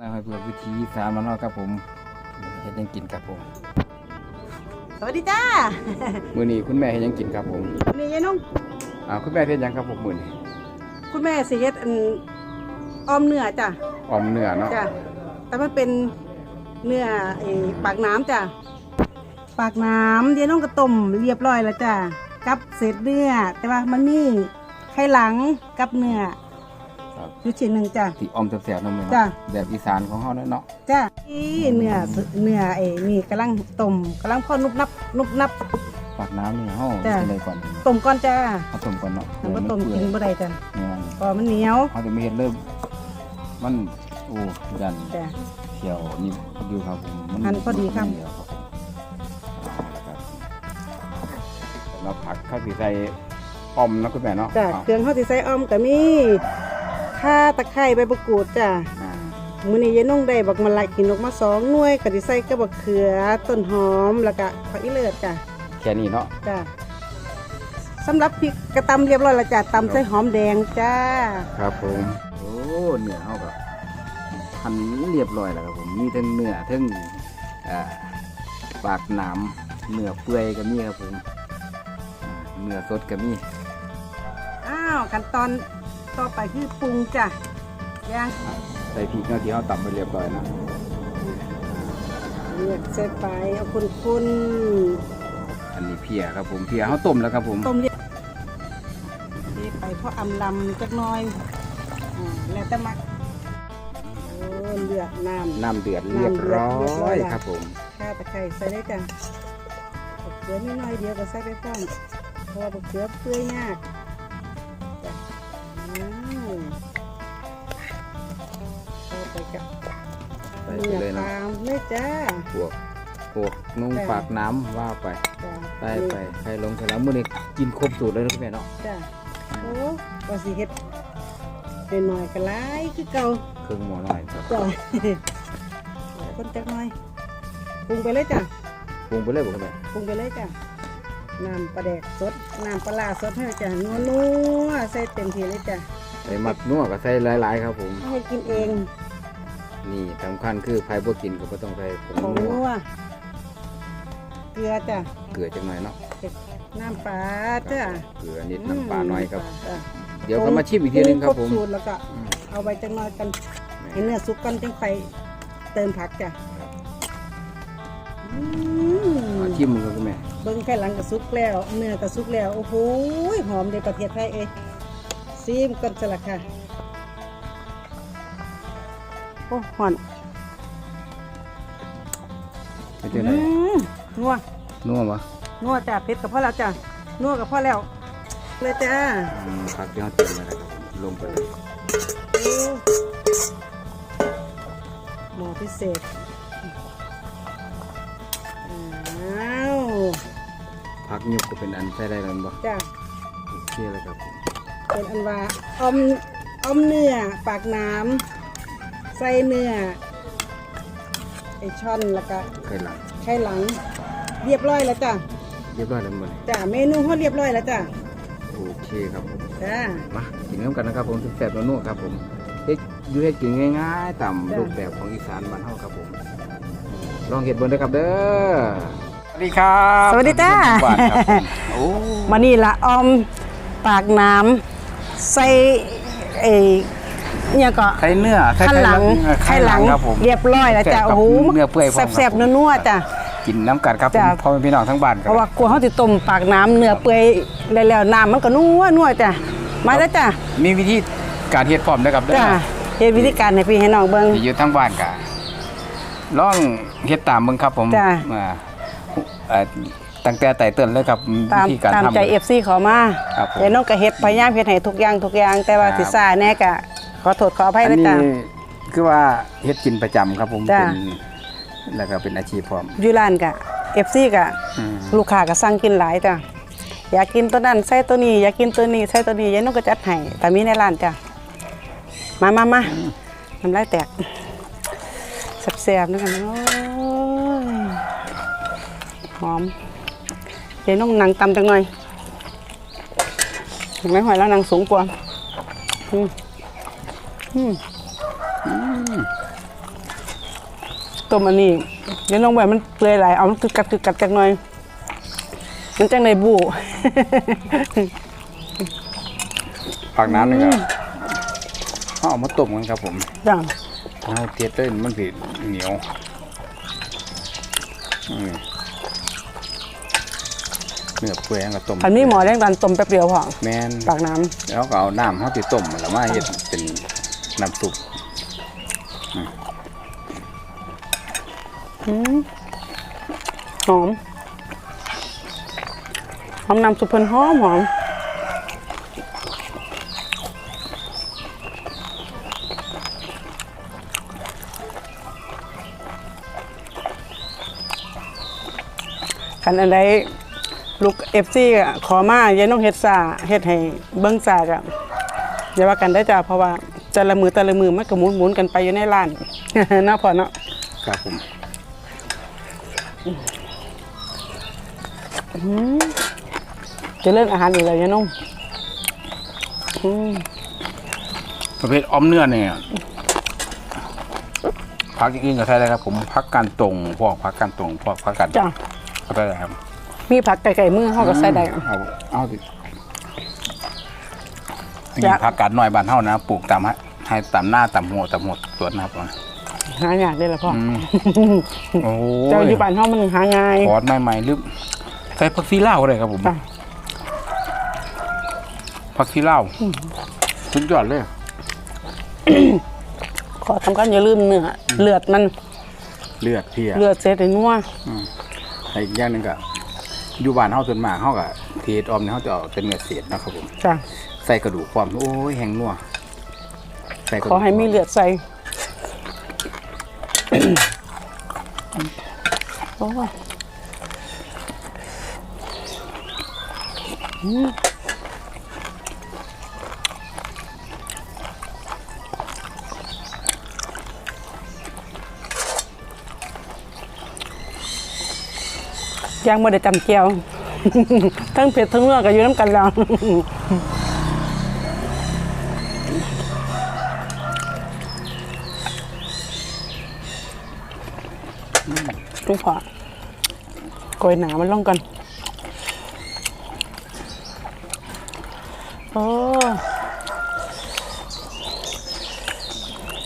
นะครับเพื่อวิธีสามแล้วเนาะครับผมเฮ็ดหยังกินครับผมสวัสดีจ้ามื้อนี้คุณแม่เฮ็ดหยังกินครับผมนี่ยายนุ่งอ่าคุณแม่เฮ็ดหยังครับผมมื้อนี้คุณแม่สิเฮ็ดอันออมเนื้อจ้ะออมเนื้อเนาะจ้ะแต่มันเป็นเนื้อไอ้ปากน้ำจ้ะปากน้ำยายนุ่งก็ต้มเรียบร้อยแล้วจ้ะกับเศษเนื้อแต่ว่ามันมีไข่หลังกับเนื้อ ครับอยู่ชิ้นหนึ่งจ้ะที่ออมแซ่บๆเนาะแม่จ้ะเนาะแบบอีสานของเฮาเนาะเนาะจ้ะนี่เนื้อเนื้อไอ้นี่กำลังต้มกำลังพอนุบนับนุบนับปากน้ำนี่เฮาจ้ะสิได้ก่อนต้มก่อนจ้าเฮาต้มก่อนเนาะมันก็ต้มเปื่กิอยนบ่ได้จ้ะแม่นเพอมันเหนียวเฮาจะไม่เฮ็ดเริ่มมันโอ้ยันจ้ะเขียวนี่อยู่ครับผมหั่นพอดีครับเยวครับผมอ่าครับสำหรับผักข้าวสีใส่ออมเนาะคุณแม่เนาะจ้ะอ่าเครื่องเฮาสิใส่อ้อมก็มี ข่าตะไคร้ใบมะกรูดจ้ะอ่ามื้อนี้ยายนุ่งได้บักมะละกินออกมาสองหน่วยก็สิใส่กับบักเขือต้นหอมแล้วก็ผักอีเลิศจ้ะแค่นี้เนาะจ้ะสำหรับพริกกระตำเรียบร้อยแล้วจ้ะตำใส่หอมแดงจ้า ครับผมโอ้เนื้อเขาก็หั่นเรียบร้อยแล้วครับผมมีทั้งเนื้อทั้งอ่าปากหนามเนื้อเปื่อยก็มีครับผมอ่าเนื้อสดก็มี อ้าวขั้นตอน ต่อไปคือปรุงจ้ะย่างใส่พริกเนาะที่เขาตำไปเรียบร้อยนะเลือกใส่ไปเอาคนอันนี้เพียครับผมเพียเขาต้มแล้วครับผมๆต้มเรียบนี่ไปเพราะอำลำจักหน้อยอ่าแล้วแต่มักโอ้เลือกน้ำ น้ำเดือดเรียบร้อน้ำเดือดเรียบร้อยยแล้วครับผมข้าตะไคร้ใส่ได้จ้ะบักเขือนิดหน่อยเดียวก็ใส่ไปพร้อมเพอบักเขือเปื่อยยาก ไปเลยนื้อเนาะปลาเลยจ้าพวกพวกนุ่งจ้ะปากน้ำว่าไปจ้ะใส่ไปใส่ลงใส่แล้วมื้อนี้กินครบสูตรเลยนะคุณแม่เนาะจ้ะโอ้ก็สิเฮ็ดเป็นหน่อยก็หลายคือเก่าเครื่องหม้อหน่อยครับจ้ะหลายคนจักหน่อยปรุงไปเลยจ้ะปรุงไปเลยบ่คุณแม่ปรุงไปเลยจ้ะน้ำปลาแดกสดน้ำปลาร้าสดให้จ้ะนัวนัวๆใส่เต็มที่เลยจ้ะใส่มักนัวก็ใส่หลายๆครับผมให้กินเอง นี่สำคัญคือไผบ่กินก็บ่ต้องใส่ผงของนัวนัวเกลือจ้ะเกลือจังหน่อยเนาะน้ำปลาจ้ะเกลือนิดน้ำปลาหน่อยครับ จ้ะเดี๋ยวก็มาชิมอีกทีหนึงครับผม ปงสูตรแล้วก็อืม เอาไปจังหน่อยกันให้เนื้อสุกกันจังไปเติมผักจ้ะอืมมาชิมมันครับคุณแม่เบิ้งแค่หลังกับซุกแล้ว เนื้อกับซุกแล้ว โอ้โหหอมในประเทศไทยเองซีมกันสละค่ะโอ้หอนเป็นจังไดอืมนัวนัวบ่นัวจ้ะเผ็ดกับพ่อแล้วจ้ะนัวกับพ่อแล้ว เลยจ้าอืมผักที่เฮาเตรียมไว้แล้วครับผมลงไปเลยโอ้หมอพิเศษอ้าวผักยุบก็เป็นอันใส่ได้แล้วบ่จ้ะโอเคเลยครับผมเป็นอันว่าออมออมเนื้อปากน้ำ ใส่เนื้อไอช่อนแล้วก็ไข่หลังไข่หลัง เรียบร้อยแล้วจ้ะเรียบร้อยแล้วบ่นี่จ้ะเมนูเขาเรียบร้อยแล้วจ้ะโอเคครับผมจ้ามากินน้ำกันนะครับผมแซ่บๆนัวๆครับผมเฮ็ดอยู่เฮ็ดกินง่ายๆตามรูปแบบของอีสานบ้านเฮาครับผม ลองเฮ็ดเบิ่งเด้อครับเด้อสวัสดีครับสวัสดีจ้าบ้านครับผมโอ้มานี่ละออมปากน้ำใส่เอ เนี่ยก็ไข่เนื้อไข่ข้างหลังเออไข่หลังครับผมเรียบร้อยแล้วจ้ะแซ่บกับโอ้โหเนื้อเปื่อยพร้อมแซ่บๆนัวๆจ้ะกินน้ำกันครับผมจ้ะพ่อแม่พี่น้องทั้งบ้านคเพรับราะว่ากลัวเขาติต้มปากน้ำเนื้อเปื่อยแล้วๆน้ำมันก็นัวนัวจ้ะมาแล้วจ้ะมีวิธีการเฮ็ดพร้อมนะครับเด้อจ้ะเฮ็ดวิธีการให้พี่ให้น้องเบิ่งที่อยู่ทั้งบ้านก็ลองเฮ็ดตามเบิ่งครับผมจ้ะอ่าเอ่อตั้งแต่ไต่เต้นเลยครับตามวิธีการตามทำใจ FC ขอมาครับผมยายน้องก็เฮ็ดพยายามเฮ็ดให้ทุกอย่างทุกอย่างแต่ว่าครับสิซ่าแน่ก็ ขอโทษขออภัยอันนะนี้จ้ะคือว่าเฮ็ดกินประจำครับผมจ้ะ เป็นแล้วก็เป็นอาชีพพร้อมอยู่ร้านก็ FC ก็อืมลูกค้าก็สั่งกินหลายจ้ะอยากกินตัวนั้นใส่ตัวนี้ อยากกินตัวนี้ใส่ตัวนี้ยายน้องก็จัดให้แต่มีในร้านจ้ะมามามาน้ำลายแตกแซ่บๆนะกันโอ้ยหอมยายน้องหนังตำจังหน่อยเห็นไหมหอยแล้วหนังสูงกว่าอืมอืม ต้มอันนี้เดี๋ยวน้องแหวนมันเปื่อยหลายเอามันคือกัดคือกัดจักหน่อย มันจังในบูผักน้ำนี่ก็เขาเอามาต้มกันครับผมจ้ะเอาเทียดเต้นมันสิเหนียวอืมเนื้อเปื่อยกับต้มอันนี้หมอแดงดันต้มแป๊บเดียวพอแมนปากน้ำแล้วก็เอาน้ำเขาติต้มแล้วมาเฮ็ดเป็น น้ำซุปหอม หอมน้ำซุปเพิ่นหอมหอมคันอันใดลูกเอฟซีขอมาอย่าน้องเฮ็ดซาเฮ็ดให้เบิ่งซากะอย่าว่ากันได้จ้าเพราะว่า แต่ละมือแต่ละมือมันก็หมุนหมุนๆกันไปอยู่ในร้านเนาะพ่อเนาะครับผมเจะเล่นอาหารอีกแล้วยายนุ่มอืมประเภทออมเนื้อเนี่ยพักอย่างอื่นก็ใช้ได้ครับ ผมพักการตรงพวกพักการตรงพวกพักการจ้ะก็ได้ครับ มีผักไก่ๆมือเขาก็ใส่ได้เอาเอา ดิอยากพักการหน่อยบ้านเฮานะปลูกตามให้ให้ตามหน้าตามหัวตามหัวสวนนะครับหาอยากได้ละพ่ออืมโอ้เจ้าอยู่บ้านเฮามันหาง่ายขอดใหม่ๆหรือใส่ผักซีลาวก็ได้ครับผมจ้ะผักซีลาวสุดยอดเลยขอทำกันอย่าลืมเนื้อเลือดมัน เลือดเพียเลือดเสร็จไอ้นัวแต่อีกอย่างหนึงก็อยู่บ้านเฮาส่วนมากเฮาก็เทศออมเนี่ยเฮาจะเอาเป็นเนื้อเศษนะครับผมจ้ะ ใส่กระดูกความโอ้ยแห้งนัวใส่กระขดูอให้มีเลือดใส่โอ้ยอืมยังไม่ได้จำเจียว ทั้งเผ็ดทั้งเนื้อก็อยู่น้ำกันแล้ว ลูกพ่อกอยหนามันลงกันโอ้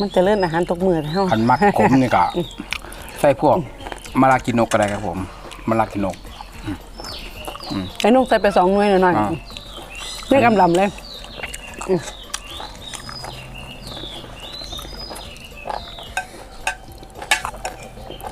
มันจะเล่นอาหารตกมือเท่าคันมักขมนี่ก็ใส่พวกมะลากินกก็ได้ครับผมมะลากินกไอ้นุ่งใส่ไปสองหน่วยหน่อยอ่าๆนี่กำลำเลย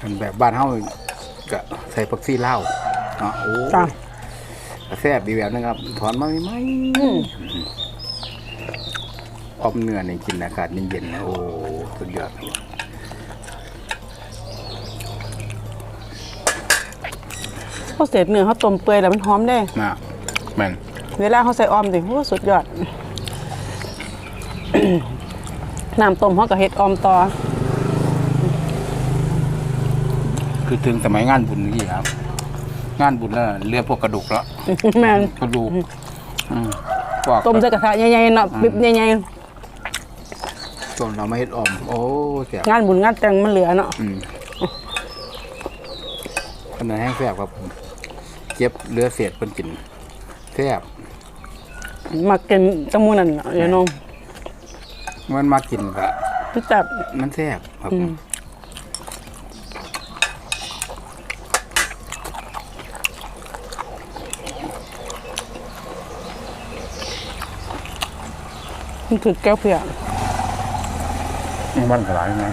คัน แบบบ้านเฮาก็ใส่ผักซีลาวเนาะโอ้จ้ะก็แซ่บดีแบบนึงครับ ถอนมาไหมออมเนื้อนี่กินอากาศเย็นๆนะโอ้สุดยอดครับเขาเศษเนื้อเขาต้มเปื่อยแล้วมันหอมได้ นะแม่นเวลาเขาใส่ออมสิโอ้สุดยอด น้ำต้มเขากับเห็ดออมต่อ คือถึงสมัยงานบุญนี่ครับ งานบุญแล้วเรียกพวกกระดูกแล้วแม่นกระดูกอืมพวกต้มใส่กระทะใหญ่ๆเนาะปิ๊บใหญ่ต้มเราไม่เฮ็ดออม โอ้แซ่บๆงานบุญงานแต่งมันเหลือเนาะอืมขนาดแห้งแซ่บครับผมเจ็บเหลือเศษคนกินแซ่บมากินจมูกนั่นเนาะอย่าน้องมันมากินก็พี่จับมันแซ่บครับผม นถือแก้วเผือกมันกระไรนะ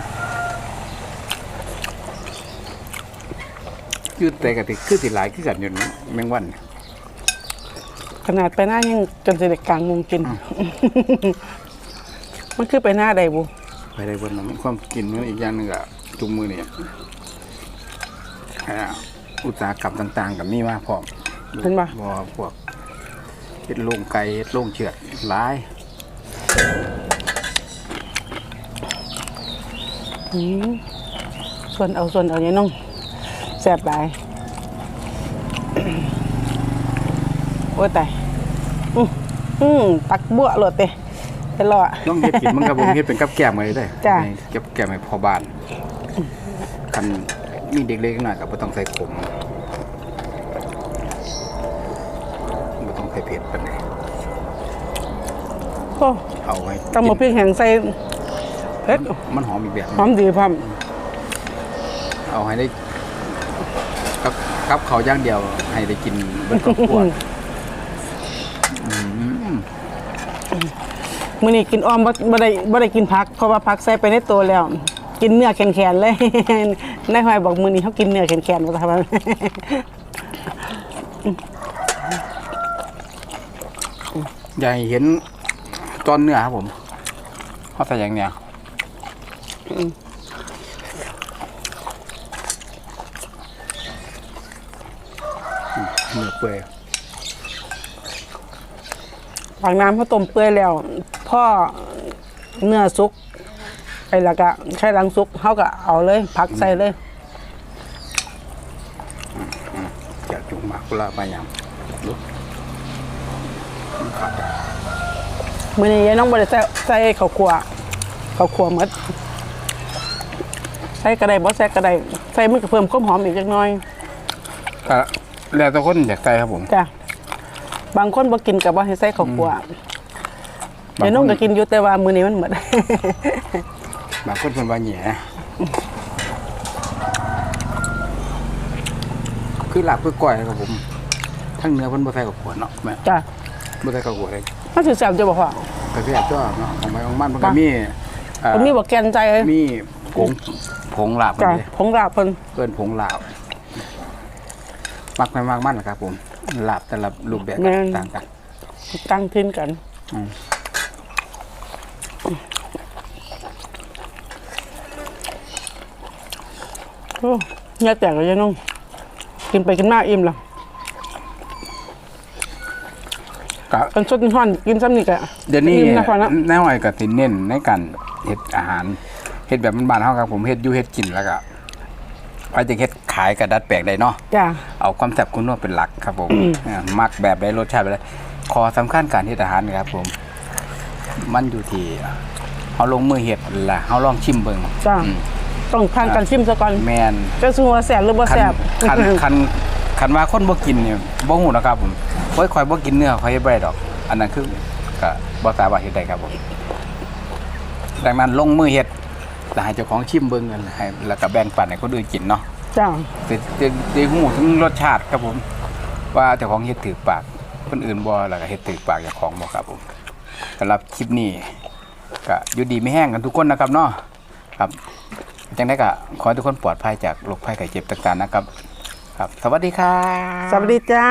ยืดแต่กะติคือสิหลายคือกันอยู่นะแมงวัน ขนาดไปหน้ายังจนเสด็จกลางมุงกิน มันคือไปหน้าใดบุไปได้บนนั้นความกินมันอีกอย่างหนึงก็จุงมือเนี่ยอ่าอุตสาหกรรมต่างๆ กับมีมากพร้อมเห็นปะ บ่พวกเฮ็ดโล่งไก่เฮ็ดโล่งเชือดหลาย ส่วนเอาส่วนเอาอย่าน้องแซ่บหลายโอ้ยตายอืมอืมตักบัวโหลดเตะไปรอต้องเฮ็ดกินมันกับผมเฮ็ดเป็นกับแกล้มเลยได้จ้ะให้กับแกล้มให้พ่อบ้านคันมีเด็กเล็กหน่อยก็บ่ต้องใส่ขมบ่ต้องใส่เผ็ดปานใด โอ้เอาไว้ตำหมกพริกแห้งใส่เผ็ดมันหอมอีกแบบหอมดีพร้อมเอาให้ได้กับกับเขาวอย่างเดียว ให้ได้กินเบิดครอบครัวอืมมื้อนี้กินอ้อมบ่บ่ได้บ่ได้กินผักเพราะว่าผักใส่ไปในตัวแล้ว กินเนื้อแข็งๆเลยนายหอยบอกมื้อนี้เขากินเนื้อแข็งๆว่าทำไมอย่าให้เห็น ตอนเนื้อครับผมเขาใส่อย่างเนี้ยอืมเนื้อเปื่อยปากน้ำเขาต้มเปื่อยแล้ว พ่อเนื้อสุกไอ้และก็ใช้หลังสุกเขาก็เอาเลยผักใส่เลยจะจุงมากกุลาไปยังดูขาด มื้อนี้ยายน้องบ่ได้ใส่ใส่ข้าวคั่วข้าวคั่วหมดใส่กระไดบ่ใส่กระไดใส่มันก็เพิ่มความหอมอีกจักหน่อยก็แล้วแต่คนอยากใส่ครับผมจ้ะบางคนบ่กินกับบ่ให้ใส่ข้าวคั่วบางคนยายน้องก็กินอยู่แต่ว่ามื้อนี้มันหมด บางคนเป็นว่าแหน่คือหลับคือก้อยครับผมทั้งเนื้อเพิ่นบ่ใส่กับขวดเนาะแม่จ้ะบ่ใส่กับขวดเลย มันสิแซ่บจะบ่พ่อกระเทียมก็เนาะของไปของมันมันก็มีเอ่อก็มีบ่แกนใจเลยมีผงผงลาบจ้ะนี่ผงลาบเพิ่นเกินผงลาบมักไม่มากมันนะครับ ผมลาบแต่ละรูปแบบต่างกัน ตั้งทิ้นกันอืม โอ้เนื้อแตกเลยยายน้องกินไปกินมาอิ่มแล้ว ก็กันสดฮ้อนกินซ้ำนี่ก็เดี๋ยวนี้อิ่มนะพอนะแน่หอยก็สิเน้นในการเฮ็ดอาหารเฮ็ดแบบบ้านๆเฮาครับผมเฮ็ดอยู่เฮ็ดกินแล้วก็ไปจะเฮ็ดขายกระดัดแปลกได้เนาะจ้ะเอาความแซ่บคุณนวดเป็นหลักครับผมอ่ามักแบบใดรสชาติแบบใดขอสำคัญการเฮ็ดอาหารนะครับ ผม มันอยู่ที่เฮาลงมือเฮ็ดล่ะเฮาลองชิมเบิ่งจ้ะอืมต้องผ่านการชิมซะก่อนแม่นจะสู้ว่าแซ่บหรือบ่คันแซ่บคันคันคันว่าคนบ่กินเนี่ยบ่ฮู้นะครับผม โอ้ยข่อยบ่กินเนื้อข่อยเฮ็ดบ่ได้ดอก อันนั้นคือก็บ่สามารถเฮ็ดได้ครับผมดังนั้นลงมือเฮ็ดแล้วให้เจ้าของชิมเบิ่งกันให้แล้วก็แบ่งปันให้คนอื่นกินเนาะจ้ะจะจะได้ฮู้ถึงรสชาติครับผม ว่าเจ้าของเฮ็ดถูกปากคนอื่นบ่แล้วก็เฮ็ดถูกปากเจ้าของบ่ครับผมสำหรับคลิปนี้ก็อยู่ดีไม่แห้งกันทุกคนนะครับเนาะครับจังได๋ก็ขอให้ทุกคนปลอดภัยจากโรคภัยไข้เจ็บต่างๆนะครับ ครับ สวัสดีครับ สวัสดีจ้า